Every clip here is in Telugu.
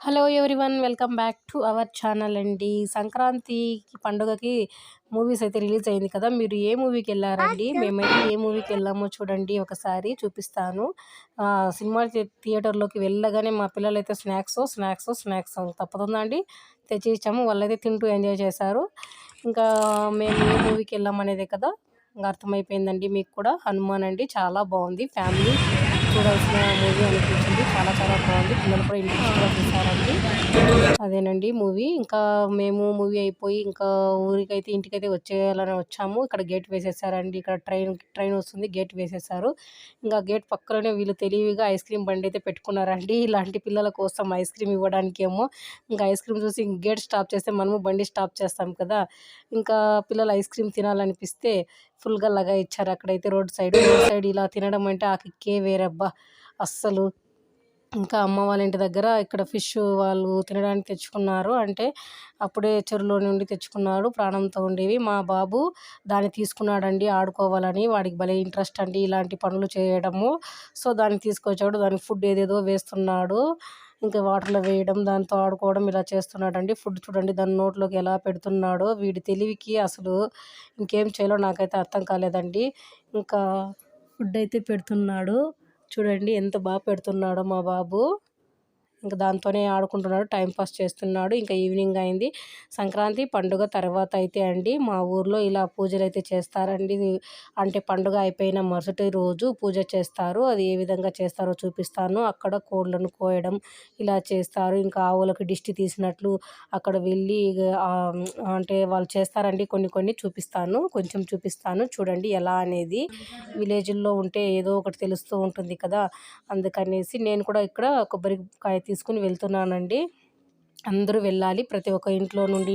Hello everyone welcome back to our channel అండి. సంక్రాంతి పండుగకి మూవీస్ అయితే రిలీజ్ అయింది కదా మీరు ఏ మూవీకి వెళ్ళారండి? మేమైతే ఏ మూవీకి వెళ్ళామో చూడండి ఒకసారి చూపిస్తాను. సినిమా థియేటర్లోకి వెళ్ళగానే మా పిల్లలు అయితే స్నాక్స్ స్నాక్స్ స్నాక్స్ తప్పదుందా అండి? తెచ్చిచ్చాము వాళ్ళైతే తింటూ ఎంజాయ్ చేశారు. ఇంకా మేము ఏ మూవీకి వెళ్ళామనేదే కదా ఇంకా అర్థమైపోయిందండి మీకు కూడా. హనుమాన్ అండి చాలా బాగుంది. ఫ్యామిలీ చూడాల్సిన మూవీ అనిపించింది. చాలా చాలా బాగుంది. పిల్లలు కూడా ఇంట్రెస్ట్గా చూసారండి అదేనండి మూవీ. ఇంకా మేము మూవీ అయిపోయి ఇంకా ఊరికైతే ఇంటికైతే వచ్చేయాలని వచ్చాము. ఇక్కడ గేట్ వేసేసారండి. ఇక్కడ ట్రైన్ ట్రైన్ వస్తుంది. గేట్ వేసేసారు. ఇంకా గేట్ పక్కలోనే వీళ్ళు తెలివిగా ఐస్ క్రీమ్ బండి అయితే పెట్టుకున్నారండి. ఇలాంటి పిల్లల కోసం ఐస్ క్రీమ్ ఇవ్వడానికి ఏమో ఇంకా ఐస్ క్రీమ్ చూసి గేట్ స్టాప్ చేస్తే మనము బండి స్టాప్ చేస్తాం కదా. ఇంకా పిల్లలు ఐస్ క్రీమ్ తినాలనిపిస్తే ఫుల్గా లగా ఇచ్చారు అక్కడైతే రోడ్ సైడ్. రోడ్ సైడ్ ఇలా తినడం అంటే ఆ కిక్కే వేరబ్బా. అస్సలు ఇంకా అమ్మ వాళ్ళ ఇంటి దగ్గర ఇక్కడ ఫిష్ వాళ్ళు తినడానికి తెచ్చుకున్నారు. అంటే అప్పుడే చెరువులో నుండి తెచ్చుకున్నాడు. ప్రాణంతో ఉండేవి. మా బాబు దాన్ని తీసుకున్నాడండి ఆడుకోవాలని. వాడికి భలే ఇంట్రెస్ట్ అండి ఇలాంటి పనులు చేయడము. సో దాన్ని తీసుకొచ్చాడు. దానికి ఫుడ్ ఏదేదో వేస్తున్నాడు. ఇంకా వాటర్లో వేయడం దాంతో ఆడుకోవడం ఇలా చేస్తున్నాడండి. ఫుడ్ చూడండి దాని నోట్లోకి ఎలా పెడుతున్నాడో వీడి తెలివికి అసలు ఇంకేం చేయాలో నాకైతే అర్థం కాలేదండి. ఇంకా ఫుడ్ అయితే పెడుతున్నాడు. చూడండి ఎంత బాగా పెడుతున్నాడో మా బాబు. ఇంకా దాంతోనే ఆడుకుంటున్నాడు టైంపాస్ చేస్తున్నాడు. ఇంకా ఈవినింగ్ అయింది. సంక్రాంతి పండుగ తర్వాత అయితే అండి మా ఊర్లో ఇలా పూజలు అయితే చేస్తారండి. అంటే పండుగ అయిపోయిన మరుసటి రోజు పూజ చేస్తారు. అది ఏ విధంగా చేస్తారో చూపిస్తాను. అక్కడ కోళ్ళను కోయడం ఇలా చేస్తారు. ఇంకా ఆవులకు దిష్టి తీసినట్లు అక్కడ వెళ్ళి అంటే వాళ్ళు చేస్తారండి. కొన్ని కొన్ని చూపిస్తాను. కొంచెం చూపిస్తాను. చూడండి ఎలా అనేది. విలేజ్లో ఉంటే ఏదో ఒకటి తెలుస్తూ ఉంటుంది కదా. అందుకనేసి నేను కూడా ఇక్కడ కొబ్బరికాయ తీసుకుని వెళ్తున్నానండి. అందరూ వెళ్ళాలి. ప్రతి ఒక్క ఇంట్లో నుండి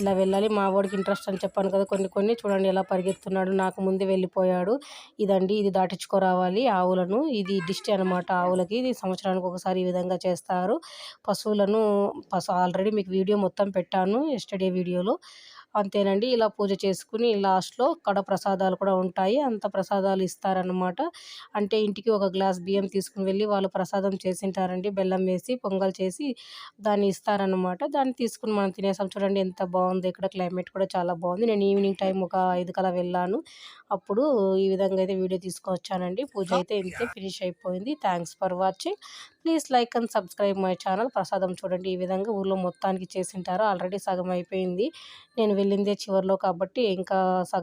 ఇలా వెళ్ళాలి. మా వాడికి ఇంట్రెస్ట్ అని చెప్పాను కదా. కొన్ని కొన్ని చూడండి ఎలా పరిగెత్తున్నాడు. నాకు ముందే వెళ్ళిపోయాడు. ఇదండి. ఇది దాటించుకోరావాలి. ఆవులను. ఇది దిష్టి అనమాట ఆవులకి. ఇది సంవత్సరానికి ఒకసారి ఈ విధంగా చేస్తారు. పశువులను పశు ఆల్రెడీ మీకు వీడియో మొత్తం పెట్టాను. ఎస్టర్డే వీడియోలో. అంతేనండి. ఇలా పూజ చేసుకుని లాస్ట్లో కడ ప్రసాదాలు కూడా ఉంటాయి. అంత ప్రసాదాలు ఇస్తారనమాట అంటే ఇంటికి ఒక గ్లాస్ బియ్యం తీసుకుని వెళ్ళి వాళ్ళు ప్రసాదం చేసింటారండి. బెల్లం వేసి పొంగల్ చేసి దాన్ని ఇస్తారనమాట దాన్ని తీసుకుని మనం తినేసాం. చూడండి ఎంత బాగుంది. ఇక్కడ క్లైమేట్ కూడా చాలా బాగుంది. నేను ఈవినింగ్ టైం ఒక ఐదు కల వెళ్ళాను. అప్పుడు ఈ విధంగా అయితే వీడియో తీసుకొచ్చానండి. పూజ అయితే ఇంతే ఫినిష్ అయిపోయింది. Thanks for watching. Please like and subscribe my channel. ప్రసాదం చూడండి ఈ విధంగా ఊళ్ళో మొత్తానికి చేసింటారు. ఆల్రెడీ సగం అయిపోయింది. నేను వెళ్ళిందే చివరిలో కాబట్టి ఇంకా